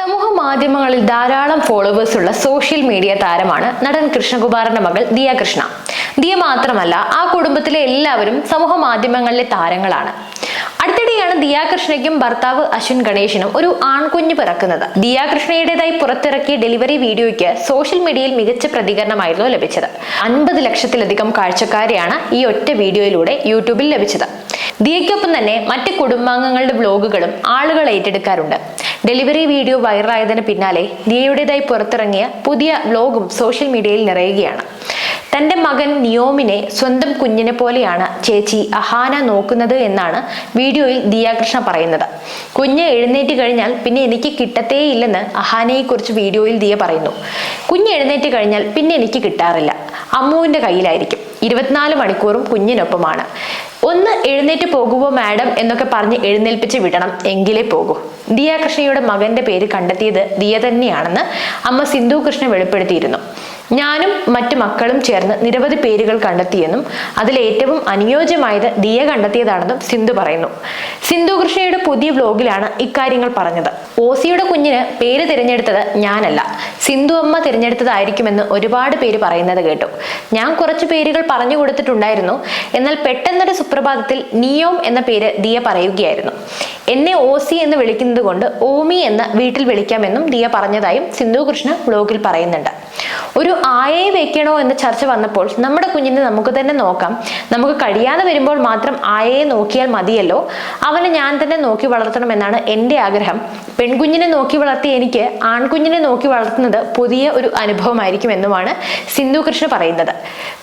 സമൂഹ മാധ്യമങ്ങളിൽ ധാരാളം ഫോളോവേഴ്സ് ഉള്ള സോഷ്യൽ മീഡിയ താരമാണ് നടൻ കൃഷ്ണകുമാറിന്റെ മകൾ ദിയ കൃഷ്ണ. ദിയ മാത്രമല്ല ആ കുടുംബത്തിലെ എല്ലാവരും സമൂഹ മാധ്യമങ്ങളിലെ താരങ്ങളാണ്. അടുത്തിടെയാണ് ദിയ കൃഷ്ണയ്ക്കും ഭർത്താവ് അശ്വിൻ ഗണേശനും ഒരു ആൺകുഞ്ഞ് പിറക്കുന്നത്. ദിയ കൃഷ്ണയുടേതായി പുറത്തിറക്കിയ ഡെലിവറി വീഡിയോയ്ക്ക് സോഷ്യൽ മീഡിയയിൽ മികച്ച പ്രതികരണമായിരുന്നു ലഭിച്ചത്. അൻപത് ലക്ഷത്തിലധികം കാഴ്ചക്കാരെയാണ് ഈ ഒറ്റ വീഡിയോയിലൂടെ യൂട്യൂബിൽ ലഭിച്ചത്. ദിയയ്ക്കൊപ്പം തന്നെ മറ്റ് കുടുംബാംഗങ്ങളുടെ വ്ലോഗുകളും ആളുകൾ ഏറ്റെടുക്കാറുണ്ട്. ഡെലിവറി വീഡിയോ വൈറലായതിന് പിന്നാലെ ദിയയുടേതായി പുറത്തിറങ്ങിയ പുതിയ വ്ലോഗും സോഷ്യൽ മീഡിയയിൽ നിറയുകയാണ്. തന്റെ മകൻ നിയോമിനെ സ്വന്തം കുഞ്ഞിനെ പോലെയാണ് ചേച്ചി അഹാന നോക്കുന്നത് എന്നാണ് വീഡിയോയിൽ ദിയാകൃഷ്ണ പറയുന്നത്. കുഞ്ഞ് എഴുന്നേറ്റ് കഴിഞ്ഞാൽ പിന്നെ എനിക്ക് കിട്ടത്തേയില്ലെന്ന് അഹാനയെക്കുറിച്ച് വീഡിയോയിൽ ദിയ പറയുന്നു. കുഞ്ഞ് എഴുന്നേറ്റ് കഴിഞ്ഞാൽ പിന്നെ എനിക്ക് കിട്ടാറില്ല. അമ്മുവിന്റെ കയ്യിലായിരിക്കും. ഇരുപത്തിനാല് മണിക്കൂറും കുഞ്ഞിനൊപ്പമാണ്. ഒന്ന് എഴുന്നേറ്റ് പോകുമോ മാഡം എന്നൊക്കെ പറഞ്ഞ് എഴുന്നേൽപ്പിച്ച് വിടണം. എങ്കിലേ പോകൂ. ദിയ കൃഷ്ണയുടെ മകന്റെ പേര് കണ്ടെത്തിയത് ദിയ തന്നെയാണെന്ന് അമ്മ സിന്ധു കൃഷ്ണ വെളിപ്പെടുത്തിയിരുന്നു. ഞാനും മറ്റു മക്കളും ചേർന്ന് നിരവധി പേരുകൾ കണ്ടെത്തിയെന്നും അതിൽ ഏറ്റവും അനുയോജ്യമായത് ദിയ കണ്ടെത്തിയതാണെന്നും സിന്ധു പറയുന്നു. സിന്ധു കൃഷ്ണയുടെ പുതിയ വ്ലോഗിലാണ് ഇക്കാര്യങ്ങൾ പറഞ്ഞത്. ഓസിയുടെ കുഞ്ഞിന് പേര് തിരഞ്ഞെടുത്തത് ഞാനല്ല. സിന്ധു അമ്മ തിരഞ്ഞെടുത്തതായിരിക്കുമെന്ന് ഒരുപാട് പേര് പറയുന്നത് കേട്ടു. ഞാൻ കുറച്ച് പേരുകൾ പറഞ്ഞു കൊടുത്തിട്ടുണ്ടായിരുന്നു. എന്നാൽ പെട്ടെന്നൊരു സുപ്രഭാതത്തിൽ നിയോം എന്ന പേര് ദിയ പറയുകയായിരുന്നു. എന്നെ ഓസി എന്ന് വിളിക്കുന്നത് കൊണ്ട് ഓമി എന്ന് വീട്ടിൽ വിളിക്കാമെന്നും ദിയ പറഞ്ഞതായും സിന്ധു കൃഷ്ണ വ്ലോഗിൽ പറയുന്നുണ്ട്. ഒരു ആയയെ വെക്കണോ എന്ന ചർച്ച വന്നപ്പോൾ നമ്മുടെ കുഞ്ഞിനെ നമുക്ക് തന്നെ നോക്കാം. നമുക്ക് കഴിയാതെ വരുമ്പോൾ മാത്രം ആയയെ നോക്കിയാൽ മതിയല്ലോ. അവനെ ഞാൻ തന്നെ നോക്കി വളർത്തണമെന്നാണ് എന്റെ ആഗ്രഹം. പെൺകുഞ്ഞിനെ നോക്കി വളർത്തി എനിക്ക് ആൺകുഞ്ഞിനെ നോക്കി വളർത്തുന്നത് പുതിയ ഒരു അനുഭവമായിരിക്കും എന്നുമാണ് സിന്ധു കൃഷ്ണ പറയുന്നത്.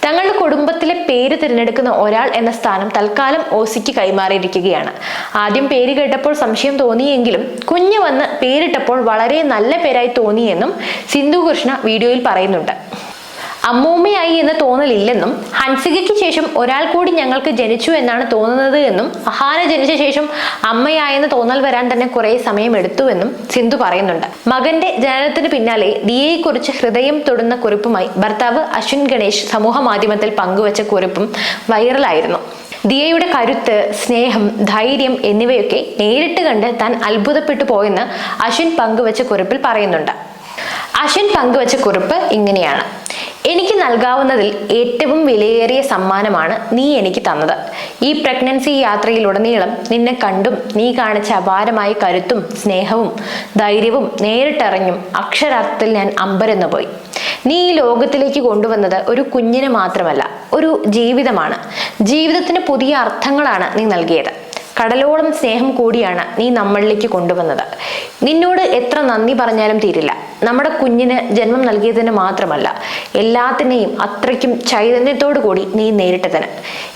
തങ്ങളുടെ കുടുംബത്തിലെ പേര് തിരഞ്ഞെടുക്കുന്ന ഒരാൾ എന്ന സ്ഥാനം തൽക്കാലം ഓസിക്ക് കൈമാറിയിരിക്കുകയാണ്. ആദ്യം പേര് കേട്ടപ്പോൾ സംശയം തോന്നിയെങ്കിലും കുഞ്ഞ് വന്ന് പേരിട്ടപ്പോൾ വളരെ നല്ല പേരായി തോന്നിയെന്നും സിന്ധു കൃഷ്ണ വീഡിയോയിൽ പറയുന്നുണ്ട്. അമ്മൂമ്മയായി എന്ന് തോന്നലില്ലെന്നും ഹൻസികയ്ക്ക് ശേഷം ഒരാൾ കൂടി ഞങ്ങൾക്ക് ജനിച്ചു എന്നാണ് തോന്നുന്നത് എന്നും അഹാന ജനിച്ച ശേഷം അമ്മയായെന്ന് തോന്നൽ വരാൻ തന്നെ കുറെ സമയം എടുത്തുവെന്നും സിന്ധു പറയുന്നുണ്ട്. മകന്റെ ജനനത്തിന് പിന്നാലെ ദിയയെക്കുറിച്ച് ഹൃദയം തൊടുന്ന കുറിപ്പുമായി ഭർത്താവ് അശ്വിൻ ഗണേഷ് സമൂഹ മാധ്യമത്തിൽ പങ്കുവച്ച കുറിപ്പും വൈറലായിരുന്നു. ദിയയുടെ കരുത്ത് സ്നേഹം ധൈര്യം എന്നിവയൊക്കെ നേരിട്ട് കണ്ട് താൻ അത്ഭുതപ്പെട്ടു പോയെന്ന് അശ്വിൻ പങ്കുവച്ച കുറിപ്പിൽ പറയുന്നുണ്ട്. അശ്വിൻ പങ്കുവച്ച കുറിപ്പ് ഇങ്ങനെയാണ്. എനിക്ക് നൽകാവുന്നതിൽ ഏറ്റവും വിലയേറിയ സമ്മാനമാണ് നീ എനിക്ക് തന്നത്. ഈ പ്രഗ്നൻസി യാത്രയിലുടനീളം നിന്നെ കണ്ടും നീ കാണിച്ച അപാരമായ കരുത്തും സ്നേഹവും ധൈര്യവും നേരിട്ടറിഞ്ഞും അക്ഷരാർത്ഥത്തിൽ ഞാൻ അമ്പരന്നു പോയി. നീ ഈ ലോകത്തിലേക്ക് കൊണ്ടുവന്നത് ഒരു കുഞ്ഞിനെ മാത്രമല്ല ഒരു ജീവിതമാണ്. ജീവിതത്തിന് പുതിയ അർത്ഥങ്ങളാണ് നീ നൽകിയത്. കടലോളം സ്നേഹം കൂടിയാണ് നീ നമ്മളിലേക്ക് കൊണ്ടുവന്നത്. നിന്നോട് എത്ര നന്ദി പറഞ്ഞാലും തീരില്ല. നമ്മുടെ കുഞ്ഞിന് ജന്മം നൽകിയതിന് മാത്രമല്ല എല്ലാത്തിനെയും അത്രയ്ക്കും ചൈതന്യത്തോടു കൂടി നീ നേരിട്ടതിന്.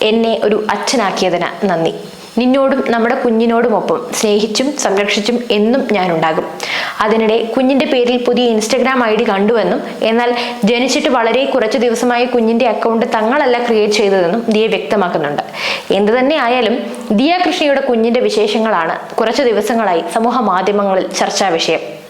എന്നെ ഒരു അച്ഛനാക്കിയതിന് നന്ദി. നിന്നോടും നമ്മുടെ കുഞ്ഞിനോടുമൊപ്പം സ്നേഹിച്ചും സംരക്ഷിച്ചും എന്നും ഞാനുണ്ടാകും. അതിനിടെ കുഞ്ഞിന്റെ പേരിൽ പുതിയ ഇൻസ്റ്റഗ്രാം ഐ ഡി കണ്ടുവെന്നും എന്നാൽ ജനിച്ചിട്ട് വളരെ കുറച്ച് ദിവസമായി കുഞ്ഞിന്റെ അക്കൗണ്ട് തങ്ങളല്ല ക്രിയേറ്റ് ചെയ്തതെന്നും ദിയ വ്യക്തമാക്കുന്നുണ്ട്. എന്തു തന്നെ ആയാലും ദിയ കൃഷ്ണയുടെ കുഞ്ഞിന്റെ വിശേഷങ്ങളാണ് കുറച്ച് ദിവസങ്ങളായി സമൂഹ മാധ്യമങ്ങളിൽ ചർച്ചാ വിഷയം.